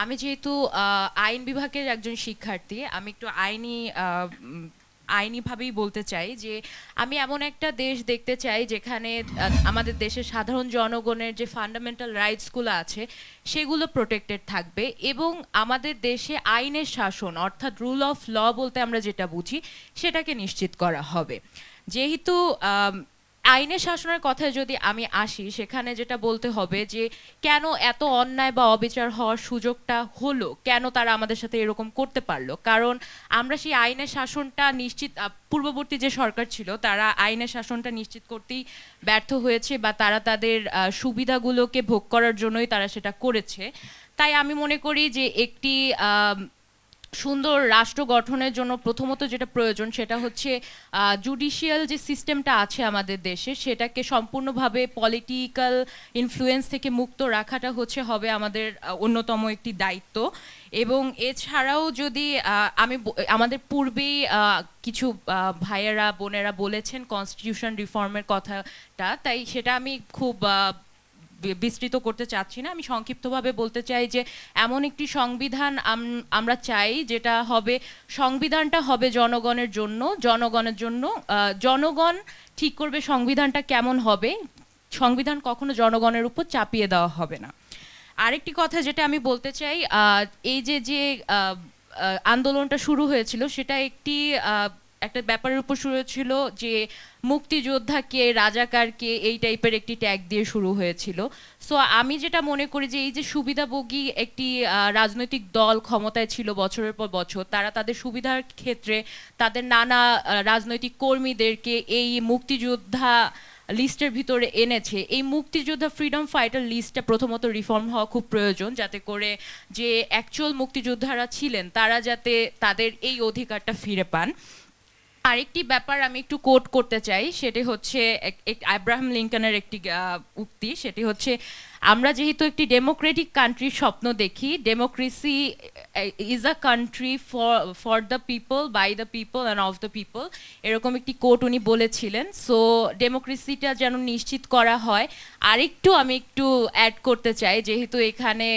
আমি যেহেতু আইন বিভাগের একজন শিক্ষার্থী, আমি একটু আইনি আইনিভাবেই বলতে চাই যে আমি এমন একটা দেশ দেখতে চাই যেখানে আমাদের দেশের সাধারণ জনগণের যে ফান্ডামেন্টাল রাইটসগুলো আছে, সেগুলো প্রোটেক্টেড থাকবে এবং আমাদের দেশে আইনের শাসন, অর্থাৎ রুল অফ ল বলতে আমরা যেটা বুঝি, সেটাকে নিশ্চিত করা হবে। যেহেতু আইনের শাসনের কথায় যদি আমি আসি, সেখানে যেটা বলতে হবে যে, কেন এত অন্যায় বা অবিচার হওয়ার সুযোগটা হলো? কেন তারা আমাদের সাথে এরকম করতে পারল? কারণ আমরা সেই আইনের শাসনটা নিশ্চিত পূর্ববর্তী যে সরকার ছিল, তারা আইনের শাসনটা নিশ্চিত করতেই ব্যর্থ হয়েছে বা তারা তাদের সুবিধাগুলোকে ভোগ করার জন্যই তারা সেটা করেছে। তাই আমি মনে করি যে, একটি সুন্দর রাষ্ট্র গঠনের জন্য প্রথমত যেটা প্রয়োজন সেটা হচ্ছে জুডিশিয়াল যে সিস্টেমটা আছে আমাদের দেশে সেটাকে সম্পূর্ণভাবে পলিটিক্যাল ইনফ্লুয়েন্স থেকে মুক্ত রাখাটা হচ্ছে, হবে আমাদের অন্যতম একটি দায়িত্ব। এবং এছাড়াও যদি আমি আমাদের পূর্বেই কিছু ভাইয়েরা, বোনেরা বলেছেন কনস্টিটিউশন রিফর্মের কথাটা, তাই সেটা আমি খুব বিস্তৃত করতে চাচ্ছি না। আমি সংক্ষিপ্তভাবে বলতে চাই যে, এমন একটি সংবিধান আম- আমরা চাই যেটা হবে, সংবিধানটা হবে জনগণের জন্য জনগণের জন্য জনগণ ঠিক করবে সংবিধানটা কেমন হবে। সংবিধান কখনো জনগণের উপর চাপিয়ে দেওয়া হবে না। আরেকটি কথা যেটা আমি বলতে চাই এই যে যে আন্দোলনটা শুরু হয়েছিল, সেটা একটি একটা ব্যাপারের উপর শুরু হয়েছিল যে মুক্তিযোদ্ধাকে রাজাকারকে এই টাইপের একটি ট্যাগ দিয়ে শুরু হয়েছিল। সো আমি যেটা মনে করি যে এই যে সুবিধাভোগী একটি রাজনৈতিক দল ক্ষমতায় ছিল বছরের পর বছর, তারা তাদের সুবিধার ক্ষেত্রে তাদের নানা রাজনৈতিক কর্মীদেরকে এই মুক্তিযোদ্ধা লিস্টের ভিতরে এনেছে। এই মুক্তিযোদ্ধা ফ্রিডম ফাইটার লিস্টটা প্রথমত রিফর্ম হওয়া খুব প্রয়োজন, যাতে করে যে অ্যাকচুয়াল মুক্তিযোদ্ধারা ছিলেন, তারা যাতে তাদের এই অধিকারটা ফিরে পান। আরেকটি ব্যাপার আমি একটু কোট করতে চাই, সেটি হচ্ছে আব্রাহাম লিঙ্কনের একটি উক্তি, সেটি হচ্ছে, আমরা যেহেতু একটি ডেমোক্রেটিক কান্ট্রির স্বপ্ন দেখি democracy is a country for for the people by the people and of the people এরকম একটি কোট উনি বলেছিলেন। সো ডেমোক্রেসিটা যেন নিশ্চিত করা হয়। আরেকটু আমি একটু অ্যাড করতে চাই, যেহেতু এখানে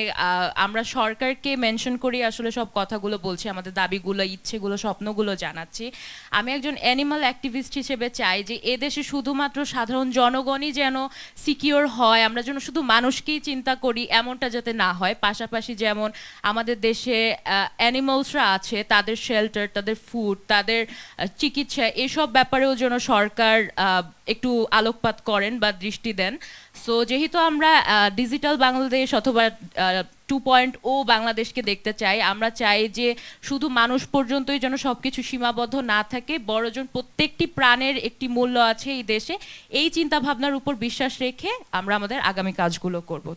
আমরা সরকারকে মেনশন করি, আসলে সব কথাগুলো বলছি, আমাদের দাবিগুলো, ইচ্ছেগুলো, স্বপ্নগুলো জানাচ্ছি। আমি একজন অ্যানিমাল অ্যাক্টিভিস্ট হিসেবে চাই যে, এদেশে শুধুমাত্র সাধারণ জনগণই যেন সিকিওর হয়, আমরা যেন শুধু মানুষকেই চিন্তা করি, এমনটা যাতে না হয়। পাশাপাশি যেমন আমাদের দেশে অ্যানিমালসরা আছে, তাদের শেল্টার তাদের ফুড তাদের চিকিৎসা, এসব ব্যাপারেও যেন সরকার একটু আলোকপাত করেন বা দৃষ্টি দেন। সো যেহেতু আমরা ডিজিটাল বাংলাদেশ অথবা টু পয়েন্ট ও বাংলাদেশকে দেখতে চাই, আমরা চাই যে শুধু মানুষ পর্যন্তই যেন সবকিছু সীমাবদ্ধ না থাকে বড়জন প্রত্যেকটি প্রাণের একটি মূল্য আছে এই দেশে, এই চিন্তা ভাবনার উপর বিশ্বাস রেখে আমরা আমাদের আগামী কাজগুলো করব।